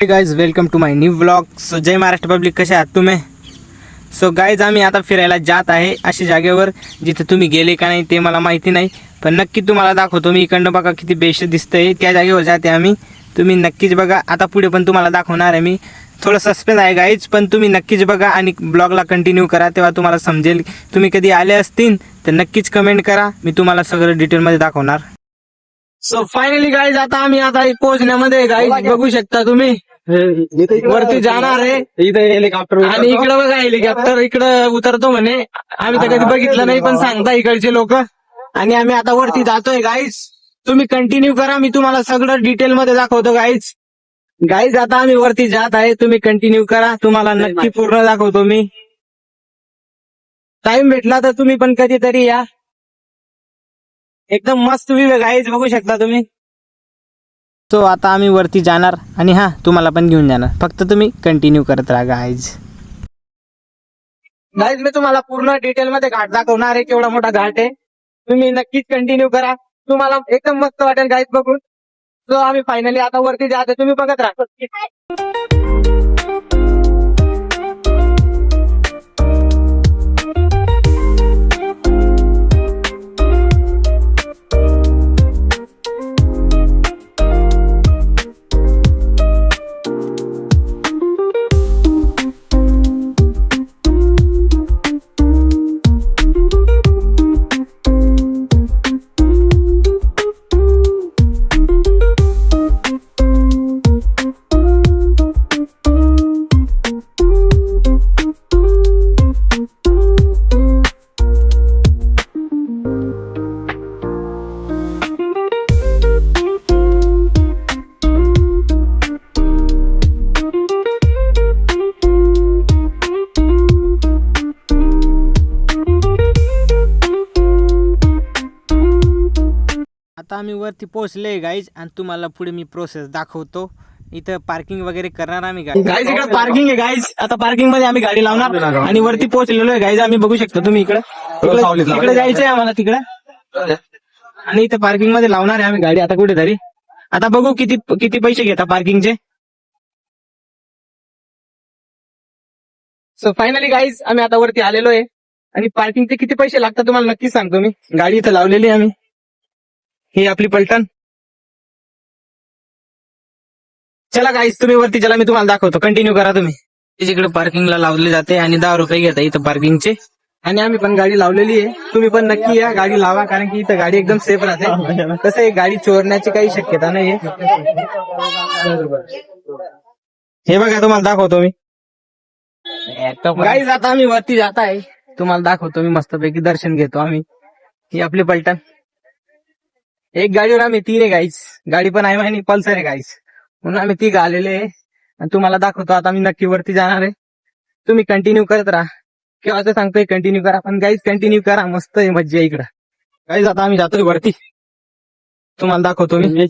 Guys welcome to my new blog so Jai Maharashtra public कसे आहात तुम्ही? सो गाईज आम्ही आता फिरायला जात आहे अशा जागेवर जिथे तुम्ही गेले का नाही ते मला माहिती नाही. पण नक्की तुम्हाला दाखवतो मी इकडनं बघा किती बेस्ट दिसतंय. त्या जागेवर जाते आम्ही. तुम्ही नक्कीच बघा. आता पुढे पण तुम्हाला दाखवणार आहे मी. थोडं सस्पेन्स आहे गाईज पण तुम्ही नक्कीच बघा आणि ब्लॉगला कंटिन्यू करा तेव्हा तुम्हाला समजेल. तुम्ही कधी आले असतील तर नक्कीच कमेंट करा. मी तुम्हाला सगळं डिटेलमध्ये दाखवणार. सो फायनली गाईज आता आम्ही आता पोहोचण्यामध्ये गाईज बघू शकता तुम्ही. वरती जाणार आहे. इथे हेलिकॉप्टर आणि इकडं बघा हेलिकॉप्टर इकडं उतरतो म्हणे. आम्ही तर कधी बघितलं नाही पण सांगता इकडचे लोक. आणि आम्ही आता वरती जातोय गाईज तुम्ही कंटिन्यू करा मी तुम्हाला सगळं डिटेल मध्ये दाखवतो गाईज गाईज आता आम्ही वरती जात आहे तुम्ही कंटिन्यू करा. तुम्हाला नक्की पूर्ण दाखवतो मी. टाइम भेटला तर तुम्ही पण कधीतरी या. एकदम मस्त व्ह्यू आहे गाईज बघू शकता तुम्ही. सो आता आम्ही वरती जाणार आणि हा तुम्हाला पण घेऊन जाणार. फक्त तुम्ही कंटिन्यू करत राहा गाईज गाईज मी तुम्हाला पूर्ण डिटेल मध्ये घाट दाखवणार आहे केवढा मोठा घाट आहे. तुम्ही नक्कीच कंटिन्यू करा. तुम्हाला एकदम मस्त वाटेल गाईज बघून. सो आम्ही फायनली आता वरती जाते तुम्ही बघत राहा. आता आम्ही वरती पोहोचले गाईज आणि तुम्हाला पुढे मी प्रोसेस दाखवतो. इथं पार्किंग वगैरे करणार आम्ही गाईज इकडे पार्किंग आहे गाईज आता पार्किंगमध्ये आम्ही गाडी लावणार आणि वरती पोहोचलेलो आहे गाईज आम्ही बघू शकतो तुम्ही इकडे. इकडे इकडे जायचंय आम्हाला तिकडे. आणि इथं पार्किंगमध्ये लावणार आहे आम्ही गाडी. आता कुठेतरी. आता बघू किती किती पैसे घेता पार्किंगचे सो फायनली गाईज आम्ही आता वरती आलेलो आहे. आणि पार्किंगचे किती पैसे लागतात तुम्हाला नक्कीच सांगतो मी. गाडी इथं लावलेली आहे आम्ही. ही आपली पलटण. चला गाईस तुम्ही वरती चला मी तुम्हाला दाखवतो. कंटिन्यू करा तुम्ही. तिकडे पार्किंगला लावले जाते आणि दहा रुपये घेता इथं पार्किंगचे आणि आम्ही पण गाडी लावलेली आहे. तुम्ही पण नक्की या गाडी लावा कारण की इथं गाडी एकदम सेफ राहते. कसं आहे गाडी चोरण्याची काही शक्यता नाहीये. हे बघा तुम्हाला दाखवतो मी. गाडी जाता आम्ही वरती जात आहे तुम्हाला दाखवतो मी मस्तपैकी दर्शन घेतो आम्ही. ही आपली पलटण. एक गाडीवर आम्ही तीन आहे गाईस गाडी पण आहे आणि पल्सर आहे गाईस म्हणून आम्ही ती आलेले आहे. आणि तुम्हाला दाखवतो आता मी नक्की वरती जाणार आहे. तुम्ही कंटिन्यू करत राहा. किंवा असं सांगतोय कंटिन्यू करा. पण गाईज कंटिन्यू करा. मस्त आहे मज्जा आहे इकडं. गाईज आता आम्ही जातोय वरती. तुम्हाला दाखवतो मी.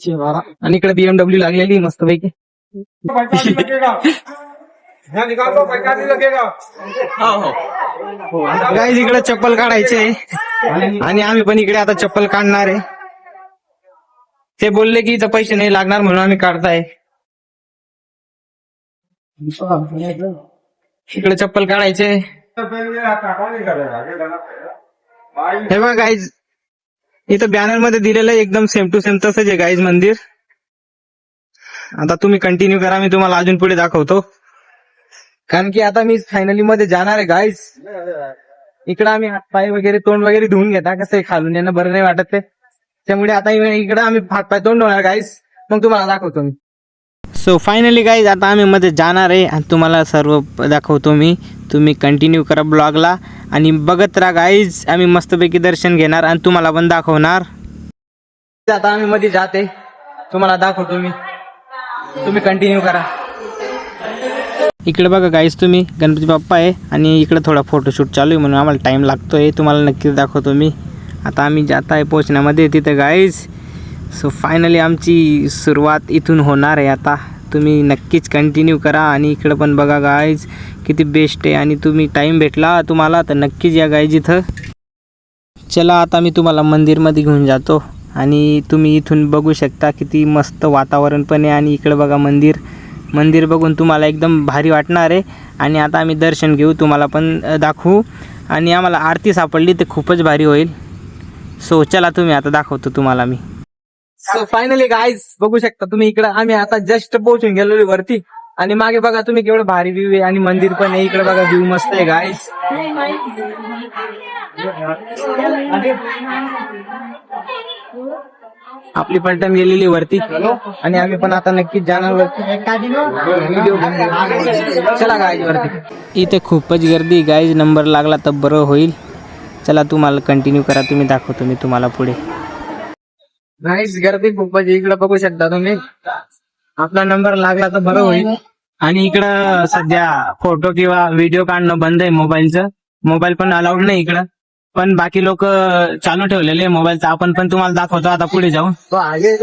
आणि इकडे बीएमडब्ल्यू लागलेली मस्त पैकी गाईज इकडे चप्पल काढायचे आणि आम्ही पण इकडे आता चप्पल काढणार आहे. ते बोलले की इथं पैसे नाही लागणार म्हणून आम्ही काढताय. इकडे चप्पल काढायचे. हे बघा गाईज इथं बॅनरमध्ये दिलेलं आहे एकदम सेम टू सेम तसंच आहे गाईज मंदिर. आता तुम्ही कंटिन्यू करा मी तुम्हाला अजून पुढे दाखवतो. कारण की आता मी फायनली मध्ये जाणार आहे गाईज इकडं आम्ही हातपाय वगैरे तोंड वगैरे धुवून घेता कसं आहे खालून यांना बरं नाही वाटत ते. त्यामुळे आता इकडं आम्ही हातपाय तोंड होणार गाईज मग तुम्हाला दाखवतो मी. सो फायनली गाईज आता आम्ही मध्ये जाणार आहे आणि तुम्हाला सर्व दाखवतो मी. तुम्ही कंटिन्यू करा ब्लॉगला आणि बघत राहा गाईज आम्ही मस्तपैकी दर्शन घेणार आणि तुम्हाला पण दाखवणार. आता आम्ही मध्ये जाते. तुम्हाला दाखवतो मी. तुम्ही कंटिन्यू करा. इकडे बघा गाईज तुम्ही. गणपती बाप्पा आहे आणि इकडे थोडा फोटोशूट चालू आहे म्हणून आम्हाला टाइम लागतोय. तुम्हाला नक्कीच दाखवतो मी. आता आम्ही जात आहे पोचण्यामध्ये तिथं गाईज सो फायनली आमची सुरुवात इथून होणार आहे आता. तुम्ही नक्कीच कंटिन्यू करा आणि इकडं पण बघा गाईज किती बेस्ट आहे. आणि तुम्ही टाईम भेटला तुम्हाला तर नक्कीच या गाईज इथं. चला आता मी तुम्हाला मंदिरमध्ये घेऊन जातो. आणि तुम्ही इथून बघू शकता किती मस्त वातावरण पण आहे. आणि इकडं बघा मंदिर. मंदिर बघून तुम्हाला एकदम भारी वाटणार आहे. आणि आता आम्ही दर्शन घेऊ तुम्हाला पण दाखवू. आणि आम्हाला आरती सापडली ते खूपच भारी होईल. सो चला तुम्ही आता दाखवतो तुम्हाला मी. सो फायनली गाईज बघू शकता तुम्ही इकडे आम्ही आता जस्ट पोहोचून गेलेलो वरती. आणि मागे बघा तुम्ही केवढं भारी व्ह्यू आहे आणि मंदिर पण आहे. इकडे बघा व्ह्यू मस्त आहे गाईज आपली पलटण गेलेली वरती. आणि आम्ही पण आता नक्कीच जाणार वरती. चला गाईज वरती. इथे खूपच गर्दी गाईज नंबर लागला तर बरं होईल. चला तुम्हाला कंटिन्यू करा तुम्ही दाखवतो मी तुम्हाला पुढे. गाईज गर्दी खूपच इकडे बघू शकता तुम्ही. आपला नंबर लागला तर बरं होईल. आणि इकडं सध्या फोटो किंवा व्हिडिओ काढणं बंद आहे मोबाईलचं. मोबाईल पण अलाउड नाही इकडं. पण बाकी लोक चालू ठेवलेले मोबाईलचं. आपण पण तुम्हाला दाखवतो. आता पुढे जाऊन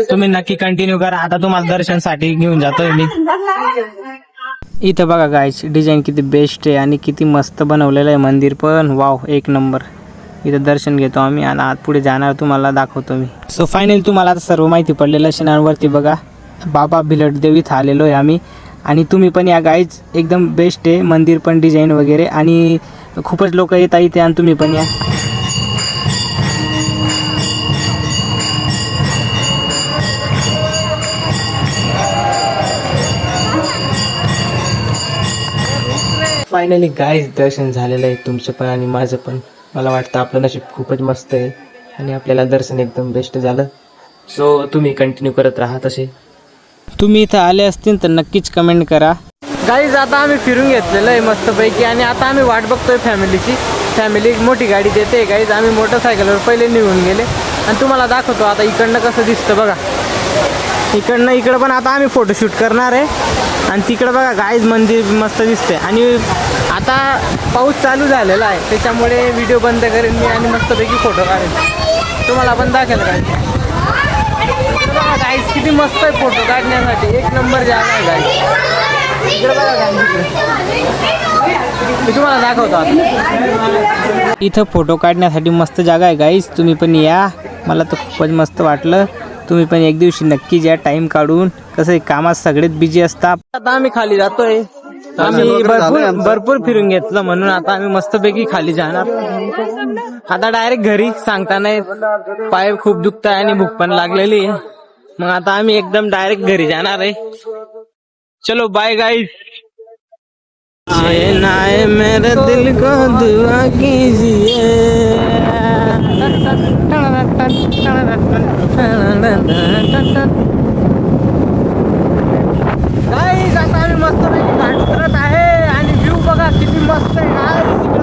तुम्ही नक्की कंटिन्यू करा. आता तुम्हाला दर्शनसाठी घेऊन जातोय मी. इथं बघा गायच डिझाईन किती बेस्ट आहे आणि किती मस्त बनवलेलं आहे मंदिर पण. वाव एक नंबर इथं दर्शन घेतो आम्ही आणि आत पुढे जाणार तुम्हाला दाखवतो मी. सो फायनली तुम्हाला आता सर्व माहिती पडलेलं शिनांवरती बघा बाबा भिलटदेव इथं आलेलो आहे आम्ही. आणि तुम्ही पण या गाईज एकदम बेस्ट आहे मंदिर पण डिझाईन वगैरे आणि खूपच लोक येतात इथे आणि तुम्ही पण या. फायनली गाईज दर्शन झालेलं आहे तुमचं पण आणि माझं पण. मला वाटतं आपलं नशीब खूपच मस्त आहे आणि आपल्याला दर्शन एकदम बेस्ट झालं. सो तुम्ही कंटिन्यू करत राहा तसे. तुम्ही इथं आले असतील तर नक्कीच कमेंट करा. गाईज आता आम्ही फिरून घेतलेलं आहे मस्तपैकी आणि आता आम्ही वाट बघतोय फॅमिलीची. फॅमिली मोठी गाडी देते. गाईज आम्ही मोटरसायकलवर पहिले निघून गेले. आणि तुम्हाला दाखवतो आता इकडनं कसं दिसतं बघा. इकडनं इकडं पण आता आम्ही फोटोशूट करणार आहे. आणि तिकडं बघा गाईज मंदिर मस्त दिसते आणि आता पाऊस चालू झालेला आहे. त्याच्यामुळे व्हिडिओ बंद करेन मी आणि मस्तपैकी फोटो काढेन. तुम्हाला पण दाखल काय गाईस किती मस्त आहे फोटो काढण्यासाठी. एक नंबर जागा आहे गाईस इकडे बघा मी तुम्हाला दाखवतो इथं फोटो काढण्यासाठी मस्त जागा आहे गाईस तुम्ही पण या. मला तर खूपच मस्त वाटलं. तुम्ही पण एक दिवशी नक्कीच या टाईम काढून. कसं आहे, कामात सगळेच बिझी असतात. आता आम्ही खाली जातोय. आम्ही भरपूर भरपूर फिरून घेतलं म्हणून. आता आम्ही मस्तपैकी खाली जाणार. आता डायरेक्ट घरी सांगता नाही पाय खूप दुखत आहे आणि भूक पण लागलेली आहे. मग आता आम्ही एकदम डायरेक्ट घरी जाणार आहे. चलो बाय गाइस नाए मेरे दिल को दुआ कीजिए। उतरत करत आहे आणि व्ह्यू बघा किती मस्त आहे.